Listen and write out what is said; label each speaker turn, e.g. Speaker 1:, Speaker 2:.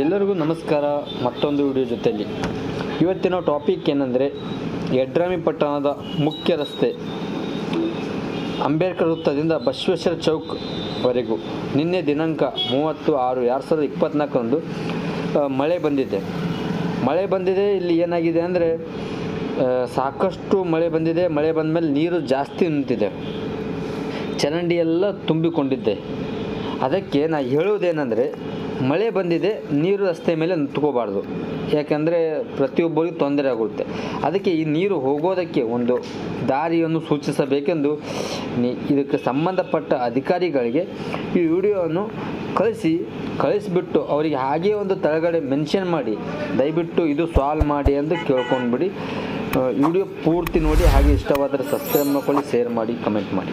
Speaker 1: ಎಲ್ಲರಿಗೂ ನಮಸ್ಕಾರ, ಮತ್ತೊಂದು ವಿಡಿಯೋ ಜೊತೆಯಲ್ಲಿ. ಇವತ್ತಿನ ಟಾಪಿಕ್ ಏನಂದರೆ ಯಡ್ರಾಮಿ ಪಟ್ಟಣದ ಮುಖ್ಯ ರಸ್ತೆ, ಅಂಬೇಡ್ಕರ್ ವೃತ್ತದಿಂದ ಬಸವೇಶ್ವರ ಚೌಕ್ವರೆಗೂ ನಿನ್ನೆ ದಿನಾಂಕ ಮೂವತ್ತು ಆರು, ಎರಡು ಸಾವಿರದ ಇಪ್ಪತ್ತ್ನಾಲ್ಕರಂದು ಮಳೆ ಬಂದಿದೆ. ಮಳೆ ಬಂದಿದೆ, ಇಲ್ಲಿ ಏನಾಗಿದೆ ಅಂದರೆ ಸಾಕಷ್ಟು ಮಳೆ ಬಂದಿದೆ. ಮಳೆ ಬಂದ ಮೇಲೆ ನೀರು ಜಾಸ್ತಿ ನಿಂತಿದೆ. ಚರಂಡಿ ಎಲ್ಲ ತುಂಬಿಕೊಂಡಿದ್ದೆ. ಅದಕ್ಕೆ ನಾ ಹೇಳುವುದೇನೆಂದರೆ ಮಳೆ ಬಂದಿದೆ, ನೀರು ರಸ್ತೆ ಮೇಲೆ ನಿಂತ್ಕೋಬಾರ್ದು. ಯಾಕಂದರೆ ಪ್ರತಿಯೊಬ್ಬರಿಗೂ ತೊಂದರೆ ಆಗುತ್ತೆ. ಅದಕ್ಕೆ ಈ ನೀರು ಹೋಗೋದಕ್ಕೆ ಒಂದು ದಾರಿಯನ್ನು ಸೂಚಿಸಬೇಕೆಂದು ಇದಕ್ಕೆ ಸಂಬಂಧಪಟ್ಟ ಅಧಿಕಾರಿಗಳಿಗೆ ಈ ವಿಡಿಯೋವನ್ನು ಕಳಿಸಿ, ಕಳಿಸಿಬಿಟ್ಟು ಅವರಿಗೆ ಹಾಗೇ ಒಂದು ತಳಗಡೆ ಮೆನ್ಷನ್ ಮಾಡಿ, ದಯವಿಟ್ಟು ಇದು ಸಾಲ್ವ್ ಮಾಡಿ ಎಂದು ಕೇಳ್ಕೊಂಡ್ಬಿಡಿ. ವಿಡಿಯೋ ಪೂರ್ತಿ ನೋಡಿ, ಹಾಗೆ ಇಷ್ಟವಾದರೆ ಸಬ್ಸ್ಕ್ರೈಬ್ ಮಾಡ್ಕೊಳ್ಳಿ, ಶೇರ್ ಮಾಡಿ, ಕಮೆಂಟ್ ಮಾಡಿ.